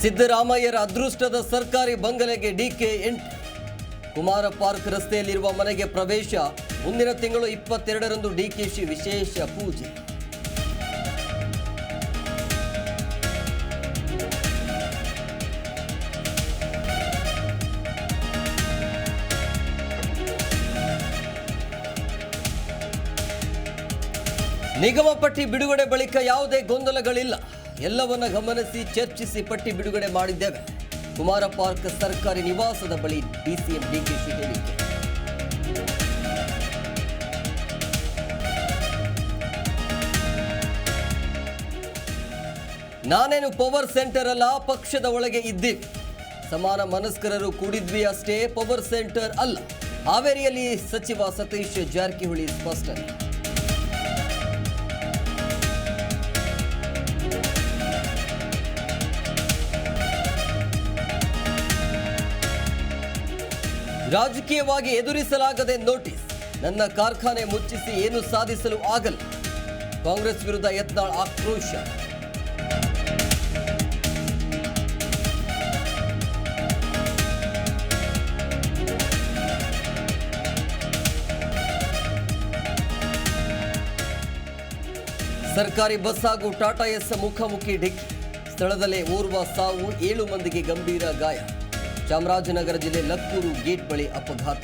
ಸಿದ್ದರಾಮಯ್ಯರ ಅದೃಷ್ಟದ ಸರ್ಕಾರಿ ಬಂಗಲೆಗೆ ಡಿಕೆ ಎಂಟ್ರಿ ಕುಮಾರ ಪಾರ್ಕ್ ರಸ್ತೆಯಲ್ಲಿರುವ ಮನೆಗೆ ಪ್ರವೇಶ. ಮುಂದಿನ ತಿಂಗಳು ಇಪ್ಪತ್ತೆರಡರಂದು ಡಿಕೆಶಿ ವಿಶೇಷ ಪೂಜೆ. ನಿಗಮ ಪಟ್ಟಿ ಬಿಡುಗಡೆ ಬಳಿಕ ಯಾವುದೇ ಗೊಂದಲಗಳಿಲ್ಲ. ಎಲ್ಲವನ್ನ ಗಮನಿಸಿ, ಚರ್ಚಿಸಿ, ಪಟ್ಟಿ ಬಿಡುಗಡೆ ಮಾಡಿದ್ದೇವೆ. ಕುಮಾರ ಪಾರ್ಕ್ ಸರ್ಕಾರಿ ನಿವಾಸದ ಬಳಿ ಡಿಸಿಎಂ ಡಿಕೆಶಿ ಹೇಳಿಕೆ. ನಾನೇನು ಪವರ್ ಸೆಂಟರ್ ಅಲ್ಲ, ಪಕ್ಷದ ಒಳಗೆ ಇದ್ದೀವಿ. ಸಮಾನ ಮನಸ್ಕರರು ಕೂಡಿದ್ವಿ ಅಷ್ಟೇ, ಪವರ್ ಸೆಂಟರ್ ಅಲ್ಲ. ಹಾವೇರಿಯಲ್ಲಿ ಸಚಿವ ಸತೀಶ್ ಜಾರಕಿಹೊಳಿ ಸ್ಪಷ್ಟನೆ. ರಾಜಕೀಯವಾಗಿ ಎದುರಿಸಲಾಗದೆ ನೋಟಿಸ್. ನನ್ನ ಕಾರ್ಖಾನೆ ಮುಚ್ಚಿಸಿ ಏನು ಸಾಧಿಸಲು ಆಗಲ್ಲ. ಕಾಂಗ್ರೆಸ್ ವಿರುದ್ಧ ಯತ್ನಾಳ್ ಆಕ್ರೋಶ. ಸರ್ಕಾರಿ ಬಸ್ ಹಾಗೂ ಟಾಟಾ ಎಸ್ ಮುಖಾಮುಖಿ ಡಿಕ್ಕಿ. ಸ್ಥಳದಲ್ಲೇ ಓರ್ವ ಸಾವು ಏಳು ಮಂದಿಗೆ ಗಂಭೀರ ಗಾಯ. ಚಾಮರಾಜನಗರ ಜಿಲ್ಲೆ ಲಕ್ಕೂರು ಗೇಟ್ ಬಳಿ ಅಪಘಾತ.